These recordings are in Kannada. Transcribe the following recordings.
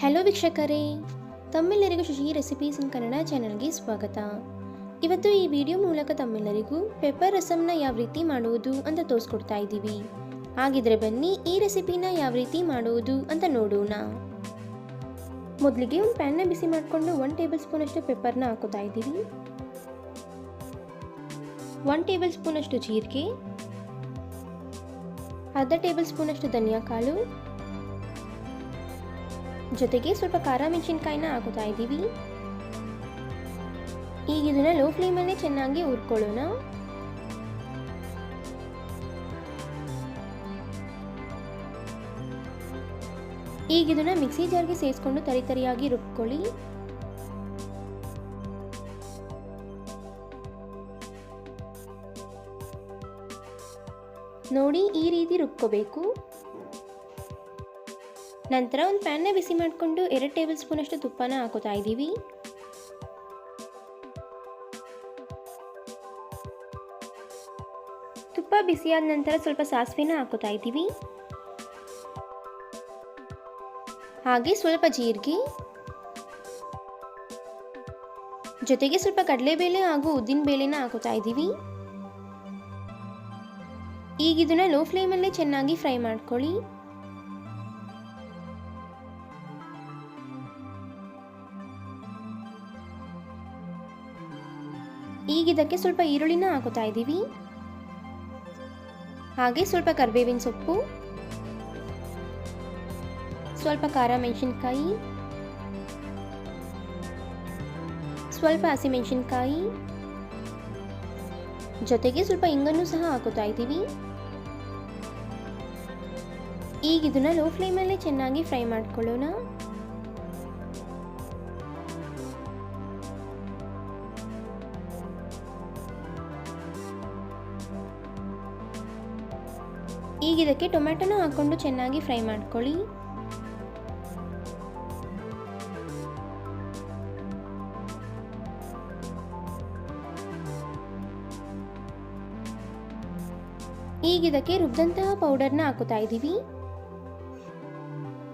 ಹಲೋ ವೀಕ್ಷಕರೇ, ತಮ್ಮೆಲ್ಲರಿಗೂ ಶಶಿ ರೆಸಿಪೀಸ್ ಇನ್ ಕನ್ನಡ ಚಾನಲ್ಗೆ ಸ್ವಾಗತ. ಇವತ್ತು ಈ ವಿಡಿಯೋ ಮೂಲಕ ತಮ್ಮೆಲ್ಲರಿಗೂ ಪೆಪ್ಪರ್ ರಸಮ್ನ ಯಾವ ರೀತಿ ಮಾಡುವುದು ಅಂತ ತೋರಿಸ್ಕೊಡ್ತಾ ಇದ್ದೀವಿ. ಹಾಗಿದ್ರೆ ಬನ್ನಿ ಈ ರೆಸಿಪಿನ ಯಾವ ರೀತಿ ಮಾಡುವುದು ಅಂತ ನೋಡೋಣ. ಮೊದಲಿಗೆ ಒಂದು ಪ್ಯಾನ್ನ ಬಿಸಿ ಮಾಡಿಕೊಂಡು ಒನ್ ಟೇಬಲ್ ಸ್ಪೂನಷ್ಟು ಪೆಪ್ಪರ್ನ ಹಾಕೋತಾ ಇದ್ದೀವಿ. ಒನ್ ಟೇಬಲ್ ಸ್ಪೂನಷ್ಟು ಜೀರಿಗೆ. ಅರ್ಧ ಟೇಬಲ್ ಸ್ಪೂನಷ್ಟು ಧನಿಯಾ ಕಾಳು. ಜೊತೆಗೆ ಸ್ವಲ್ಪ ಖಾರ ಮೆಣಸಿನ್ಕಾಯಿನ ಹಾಕೋತಾ ಇದ್ದೀವಿ. ಈಗ ಇದನ್ನ ಲೋ ಫ್ಲೇಮಲ್ಲೇ ಚೆನ್ನಾಗಿ ಹುರ್ಕೊಳ್ಳೋಣ. ಈಗ ಇದನ್ನ ಮಿಕ್ಸಿ ಜಾರ್ಗೆ ಸೇರಿಸ್ಕೊಂಡು ತರಿ ತರಿಯಾಗಿ ರುಬ್ಕೊಳ್ಳಿ. ನೋಡಿ ಈ ರೀತಿ ರುಬ್ಕೋಬೇಕು. ನಂತರ ಒಂದು ಪ್ಯಾನ್ನ ಬಿಸಿ ಮಾಡಿಕೊಂಡು ಎರಡು ಟೇಬಲ್ ಸ್ಪೂನಷ್ಟು ತುಪ್ಪನ ಹಾಕೋತಾ ಇದ್ದೀವಿ. ತುಪ್ಪ ಬಿಸಿಯಾದ ನಂತರ ಸ್ವಲ್ಪ ಸಾಸಿವೆನ ಹಾಕೋತಾ ಇದ್ದೀವಿ. ಹಾಗೆ ಸ್ವಲ್ಪ ಜೀರಿಗೆ. ಜೊತೆಗೆ ಸ್ವಲ್ಪ ಕಡಲೆಬೇಳೆ ಹಾಗೂ ಉದ್ದಿನ ಬೇಳೆನ ಹಾಕೋತಾ ಇದ್ದೀವಿ. ಈಗ ಇದನ್ನ ಲೋ ಫ್ಲೇಮಲ್ಲೇ ಚೆನ್ನಾಗಿ ಫ್ರೈ ಮಾಡ್ಕೊಳ್ಳಿ. ಈಗ ಇದಕ್ಕೆ ಸ್ವಲ್ಪ ಈರುಳ್ಳಿನ ಹಾಕೋತಾ ಇದ್ದೀವಿ. ಹಾಗೆ ಸ್ವಲ್ಪ ಕರಿಬೇವಿನ ಸೊಪ್ಪು. ಸ್ವಲ್ಪ ಖಾರ ಮೆಣಸಿನ್ಕಾಯಿ. ಸ್ವಲ್ಪ ಹಸಿಮೆಣಸಿನ್ಕಾಯಿ ಜೊತೆಗೆ ಸ್ವಲ್ಪ ಇಂಗನ್ನು ಸಹ ಹಾಕೋತಾ ಇದ್ದೀವಿ. ಈಗ ಇದನ್ನ ಲೋ ಫ್ಲೇಮಲ್ಲೇ ಚೆನ್ನಾಗಿ ಫ್ರೈ ಮಾಡ್ಕೊಳ್ಳೋಣ. ಈಗ ಇದಕ್ಕೆ ಟೊಮೆಟೊನ ಹಾಕೊಂಡು ಚೆನ್ನಾಗಿ ಫ್ರೈ ಮಾಡ್ಕೊಳ್ಳಿ. ಈಗ ಇದಕ್ಕೆ ರುಬ್ದಂತಹ ಪೌಡರ್ನ ಹಾಕುತ್ತಾ ಇದ್ದೀವಿ.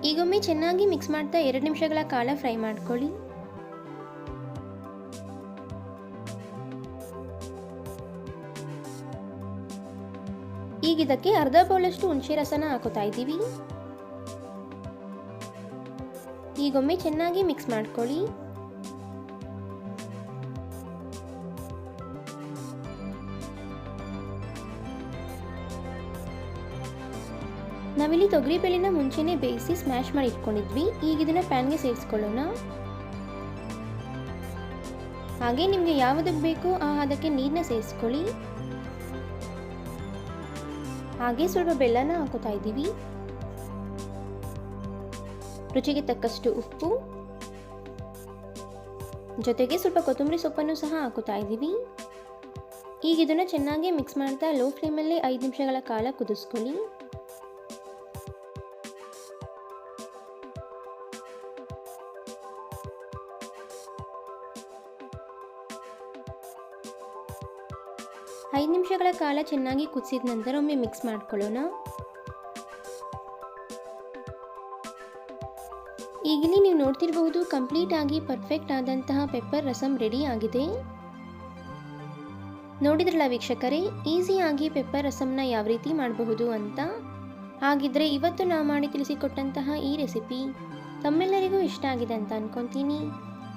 ಈಗೊಮ್ಮೆ ಚೆನ್ನಾಗಿ ಮಿಕ್ಸ್ ಮಾಡ್ತಾ ಎರಡು ನಿಮಿಷಗಳ ಕಾಲ ಫ್ರೈ ಮಾಡ್ಕೊಳ್ಳಿ. ಈಗ ಇದಕ್ಕೆ ಅರ್ಧ ಬೌಲಷ್ಟು ಹುಣಸೆ ರಸನ ಹಾಕೋತಾ ಇದ್ದೀವಿ. ಈಗೊಮ್ಮೆ ಚೆನ್ನಾಗಿ ಮಿಕ್ಸ್ ಮಾಡ್ಕೊಳ್ಳಿ. ನಾವಿಲ್ಲಿ ತೊಗರಿ ಬೇಳೆನ ಮುಂಚೆನೆ ಬೇಯಿಸಿ ಸ್ಮ್ಯಾಶ್ ಮಾಡಿ ಇಟ್ಕೊಂಡಿದ್ವಿ. ಈಗ ಇದನ್ನ ಪ್ಯಾನ್ಗೆ ಸೇರಿಸ್ಕೊಳ್ಳೋಣ. ಹಾಗೆ ನಿಮಗೆ ಯಾವುದಕ್ಕೆ ಬೇಕೋ ಆ ಅದಕ್ಕೆ ನೀರನ್ನ ಸೇರಿಸ್ಕೊಳ್ಳಿ. ಹಾಗೆ ಸ್ವಲ್ಪ ಬೆಲ್ಲನ ಹಾಕೋತಾ ಇದ್ದೀವಿ. ರುಚಿಗೆ ತಕ್ಕಷ್ಟು ಉಪ್ಪು. ಜೊತೆಗೆ ಸ್ವಲ್ಪ ಕೊತ್ತಂಬರಿ ಸೊಪ್ಪನ್ನು ಸಹ ಹಾಕುತ್ತಾ ಇದ್ದೀವಿ. ಈಗ ಇದನ್ನು ಚೆನ್ನಾಗಿ ಮಿಕ್ಸ್ ಮಾಡ್ತಾ ಲೋ ಫ್ಲೇಮಲ್ಲಿ ಐದು ನಿಮಿಷಗಳ ಕಾಲ ಕುದಿಸ್ಕೊಳ್ಳಿ. ಐದು ನಿಮಿಷಗಳ ಕಾಲ ಚೆನ್ನಾಗಿ ಕುದಿಸಿದ ನಂತರ ಒಮ್ಮೆ ಮಿಕ್ಸ್ ಮಾಡ್ಕೊಳ್ಳೋಣ. ಈಗಿಲ್ಲಿ ನೀವು ನೋಡ್ತಿರಬಹುದು ಕಂಪ್ಲೀಟ್ ಆಗಿ ಪರ್ಫೆಕ್ಟ್ ಆದಂತಹ ಪೆಪ್ಪರ್ ರಸಮ್ ರೆಡಿ ಆಗಿದೆ. ನೋಡಿದ್ರಲ್ಲ ವೀಕ್ಷಕರೇ ಈಸಿಯಾಗಿ ಪೆಪ್ಪರ್ ರಸಮ್ನ ಯಾವ ರೀತಿ ಮಾಡಬಹುದು ಅಂತ? ಹಾಗಿದ್ರೆ ಇವತ್ತು ನಾವು ಮಾಡಿ ತಿಳಿಸಿಕೊಟ್ಟಂತಹ ಈ ರೆಸಿಪಿ ತಮ್ಮೆಲ್ಲರಿಗೂ ಇಷ್ಟ ಆಗಿದೆ ಅಂತ ಅನ್ಕೊತೀನಿ.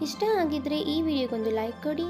ಇಷ್ಟ ಆಗಿದ್ರೆ ಈ ವಿಡಿಯೋಗೊಂದು ಲೈಕ್ ಕೊಡಿ.